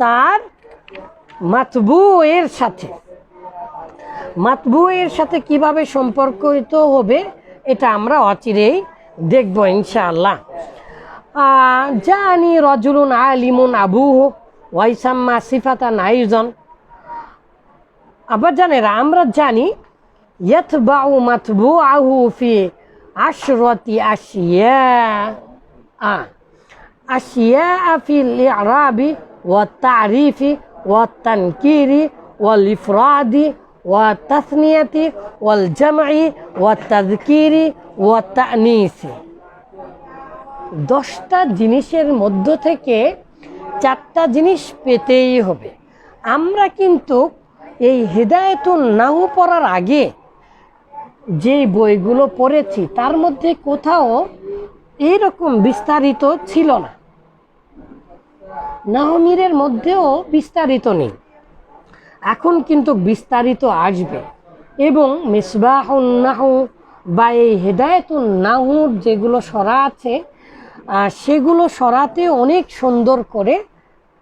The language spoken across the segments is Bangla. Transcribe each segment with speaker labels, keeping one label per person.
Speaker 1: তার মাতবু এর সাথে। মাতবু এর সাথে কীভাবে সম্পর্কিত হবে, এটা আমরা অচিরেই দেখব ইনশাআল্লাহ। জানি রজুলুন আলিমুন আবু ওয়াইসাম্মা সিফাতা নাইজন আবার জানেরা আমরা জানি, ইয়াতবাউ মাতবু আহু ফি আশরতি আশিয়া। আশিয়া ফিল আরাবি والتعريف والتنكير والإفراد والتثنية والجمع والتذكير والتأنيث দশটা জিনিসের মধ্য থেকে চারটা জিনিস পেতেই হবে আমরা কিন্তু এই হেদায়তুন নাহু পড়ার আগে যে বইগুলো পড়েছি তার মধ্যে কোথাও এইরকম বিস্তারিত ছিল না নাহমিরের মধ্যেও বিস্তারিত নেই। এখন কিন্তু বিস্তারিত আসবে। এবং মিসবাহুন্নাহু বা এই হেদায়তুন নাহুর যেগুলো সরা আছে সেগুলো সরাতে অনেক সুন্দর করে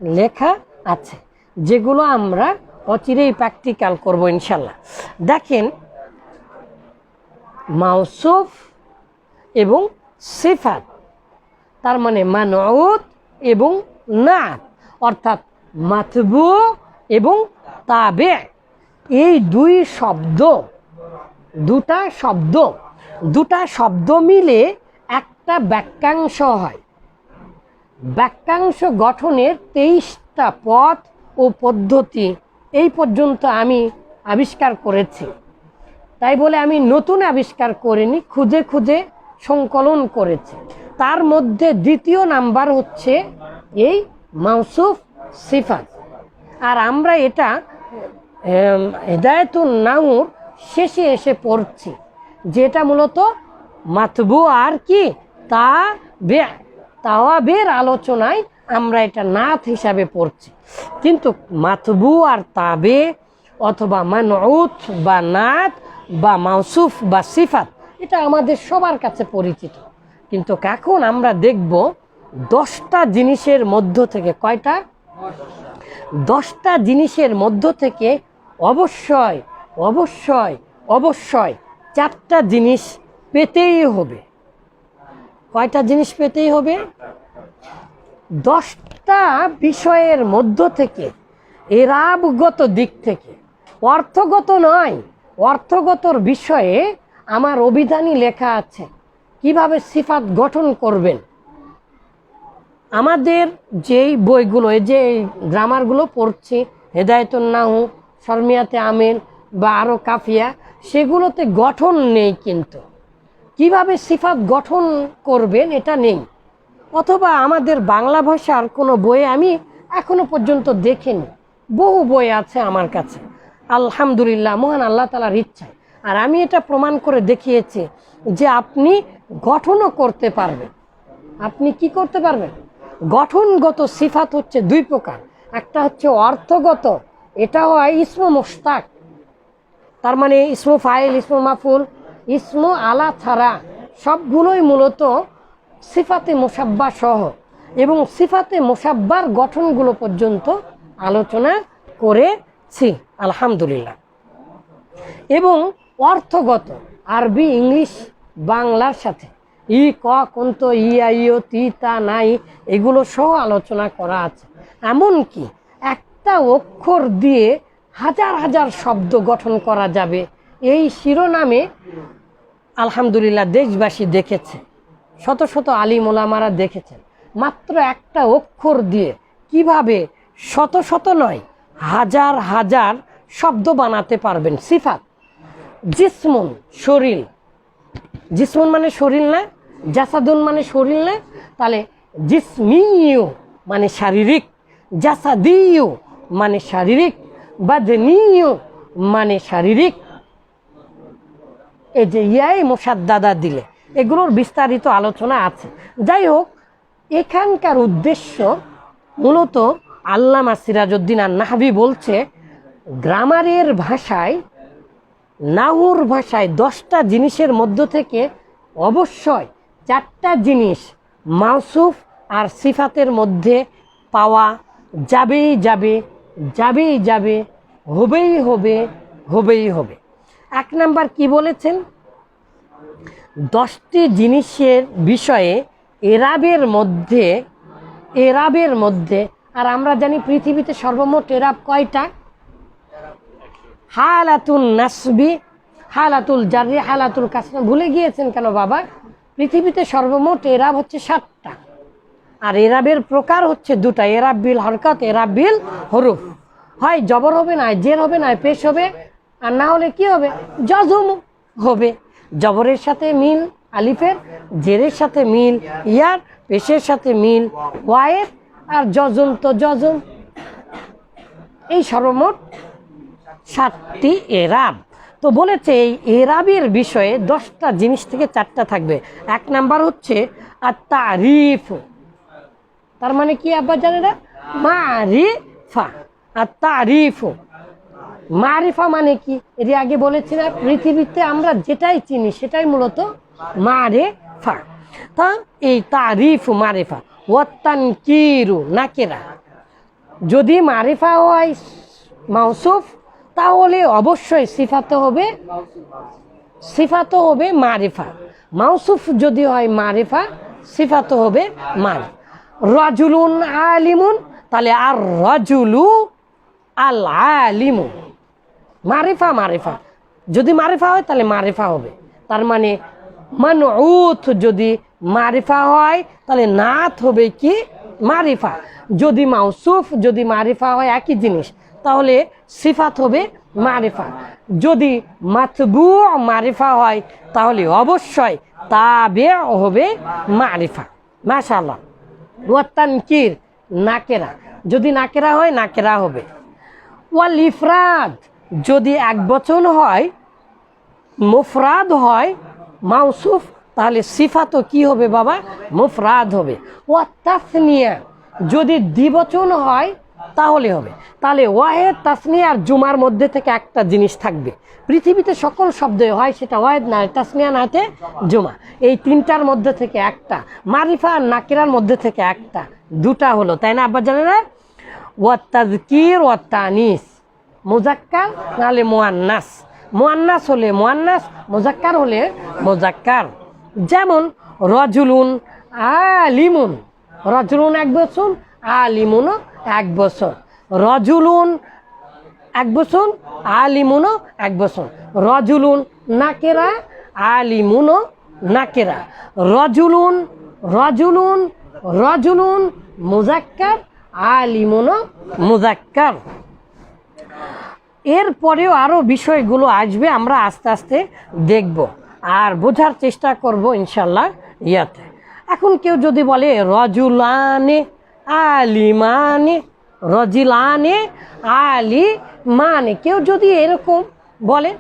Speaker 1: লেখা আছে, যেগুলো আমরা অচিরেই প্র্যাকটিক্যাল করব ইনশাল্লাহ দেখেন, মাউসুফ এবং সিফাত, তার মানে মানউত এবং নাত অর্থাৎ মাতবু এবং তাবে, এই দুই শব্দ, দুটা শব্দ দুটা শব্দ মিলে একটা বাক্যাংশ হয়। বাক্যাংশ গঠনের তেইশটা পথ ও পদ্ধতি, এই পর্যন্ত আমি আবিষ্কার করেছি। তাই বলে আমি নতুন আবিষ্কার করিনি, খুঁজে খুঁজে সংকলন করেছি। তার মধ্যে দ্বিতীয় নাম্বার হচ্ছে এই মাউসুফ সিফাত। আর আমরা এটা এম, হেদায়তুন নাউর শেষে এসে পড়ছি যেটা মূলত মাতবু আর কি তা বে তাওয়াবের আলোচনায় আমরা এটা নাথ হিসাবে পড়ছি। কিন্তু মাতবু আর তাবে অথবা মানউত বা নাথ বা মাউসুফ বা সিফাত এটা আমাদের সবার কাছে পরিচিত। কিন্তু এখন আমরা দেখব দশটা জিনিসের মধ্য থেকে, কয়টা? দশটা জিনিসের মধ্য থেকে অবশ্যই অবশ্যই অবশ্যই চারটা জিনিস পেতেই হবে। কয়টা জিনিস পেতেই হবে? দশটা বিষয়ের মধ্য থেকে, এরাবগত দিক থেকে। অর্থগত নয়, অর্থগতর বিষয়ে আমার অভিধানই লেখা আছে, কীভাবে সিফাত গঠন করবেন? আমাদের যেই বইগুলো, এই যে গ্রামারগুলো পড়ছি, হেদায়তুন নাহু, শর্মিয়াতে আমিন বা আরও কাফিয়া, সেগুলোতে গঠন নেই কিন্তু। কীভাবে সিফাত গঠন করবেন এটা নেই। অথবা আমাদের বাংলা ভাষার কোনো বই আমি এখনও পর্যন্ত দেখিনি। বহু বই আছে আমার কাছে। আলহামদুলিল্লাহ, মহান আল্লাহ তালার ইচ্ছায়। আর আমি এটা প্রমাণ করে দেখিয়েছি যে আপনি গঠনও করতে পারবেন। আপনি কি করতে পারবেন? গঠনগত সিফাত হচ্ছে দুই প্রকার। একটা হচ্ছে অর্থগত এটা হয় ইসম মোস্তাক তার মানে ইসমু ফাইল, ইসমু মাফুল, ইসমু আলা ছাড়া সবগুলোই মূলত সিফাতে মোসাব্বা সহ এবং সিফাতে মোসাব্বার গঠনগুলো পর্যন্ত আলোচনা করেছি, আলহামদুলিল্লাহ। এবং অর্থগত, আরবি, ইংলিশ, বাংলার সাথে। ই ক কন্ত ই আইও তি তা নাই, এগুলো সহ আলোচনা করা আছে। এমনকি একটা অক্ষর দিয়ে হাজার হাজার শব্দ গঠন করা যাবে। এই শিরোনামে আলহামদুলিল্লাহ দেশবাসী দেখেছে, শত শত আলিম মোলামারা দেখেছেন। মাত্র একটা অক্ষর দিয়ে কীভাবে শত শত নয়, হাজার হাজার শব্দ বানাতে পারবেন। সিফাত, জিসমুন শরীর জিসমুন মানে শরীর না? জাসাদুন মানে শরীর তাহলে জিসমিউ মানে শারীরিক জাসাদিউ মানে শারীরিক বাদনিউ মানে শারীরিক। এই যে ইয়াই মোসাদ্দাদা দিলে, এগুলোর বিস্তারিত আলোচনা আছে। যাই হোক, এখানকার উদ্দেশ্য মূলত আল্লামা সিরাজউদ্দিন আর নাহাবি বলছে, গ্রামারের ভাষায় নাহুর ভাষায় দশটা জিনিসের মধ্য থেকে অবশ্যই চারটা জিনিস মাউসুফ আর সিফাতের মধ্যে পাওয়া যাবেই যাবে যাবেই যাবে, হবেই হবে হবেই হবে। এক নাম্বার কি বলেছেন? দশটি জিনিসের বিষয়ে এরাবের মধ্যে এরাবের মধ্যে, আর আমরা জানি পৃথিবীতে সর্বমোট এরাব কয়টা? হালাতুল নাসবি, হালাতুল জারি হালাতুল কাসরা। ভুলে গিয়েছেন কেন বাবা? পৃথিবীতে সর্বমোট এরাব হচ্ছে সাতটা। আর এরাবের প্রকার হচ্ছে দুটা, এরাব বিল হরকত, এরাব বিল হরুফ। হয় জবর হবে না জের হবে না পেশ হবে, আর না হলে কি হবে? জজম হবে। জবরের সাথে মিল, আলিফের, জেরের সাথে মিল, ইয়ার, পেশের সাথে মিল ওয়ায়ের আর জজম তো জজম। এই সর্বমোট সাতটি এরাব। তো বলেছে এই এরাবির বিষয়ে দশটা জিনিস থেকে চারটা থাকবে। এক নাম্বার হচ্ছে আর তারিফ তার মানে কি আব্বা জানেরা মারিফা। আর তারিফ মারিফা মানে কি? এর আগে বলেছি না পৃথিবীতে আমরা যেটাই চিনি সেটাই মূলত মারেফা। তা এই তারিফ মারেফা ওয়াত্তান কিরু নাকেরা। যদি মারিফা হয়, মাউসুফ তাহলে অবশ্যই সিফাতে হবে, সিফাতো হবে মারিফা। মাউসুফ যদি হয় মারিফা, সিফাতো হবে মার। রাজুলুন আলিমুন, তাহলে আর রাজুলু আল আলিমু। মারিফা মারিফা। যদি মারিফা হয়, তাহলে মারিফা হবে। তার মানে মানুত যদি মারিফা হয়, তাহলে নাথ হবে কি? মারিফা। যদি মাউসুফ, যদি মারিফা হয়, একই জিনিস। তাহলে সিফাত হবে মারিফা। যদি মাতবু মারিফা হয়, তাহলে অবশ্যই তাবে হবে মারিফা। মাশাল্লাহ ওয়াত্তানকির নাকেরা। যদি নাকেরা হয়, নাকেরা হবে। ওয়াল ইফরাদ, যদি এক বচন হয়, মুফরাদ হয়, মাউসুফ, তাহলে সিফাতো কি হবে বাবা? মুফরাদ হবে। ওয়া তাসনিয়া যদি দ্বিবচন হয় তাহলে হবে। তাহলে ওয়াহেদ, তাসনিয়া আর জুমার মধ্যে থেকে একটা জিনিস থাকবে। পৃথিবীতে সকল শব্দ হয়, সেটা ওয়াহেদ না তাসনিয়া নাতে জুমা। এই তিনটার মধ্যে থেকে একটা, মারিফা আর নাকিরার মধ্যে থেকে একটা, দুটা হলো, তাই না আব্বা জানে না ওয়া তাজকির ওয়া তানিস। মোজাক্কার নাহলে মোয়ান্নাস। মোয়ান্নাস হলে মোয়ান্নাস মোজাক্কার হলে মোজাক্কার যেমন রজুলুন আলিমুন, রজুলুন এক বছর, আলিমুনও এক বছর। রজুলুন এক বছর, আলিমুনও এক বছর। রজুলুন নাকেরা, আলিমুনও নাকেরা। রজুলুন রজুলুন রজুলুন মুজাক্কার, আলিমুনও মুজাক্কার। এরপরেও আরও বিষয়গুলো আসবে, আমরা আস্তে আস্তে দেখব আর বোঝার চেষ্টা করব ইনশাল্লাহ ইয়াতে। এখন কেউ যদি বলে রজুলানে আলিমানে রজিলানে আলিমানে কেউ যদি এরকম বলে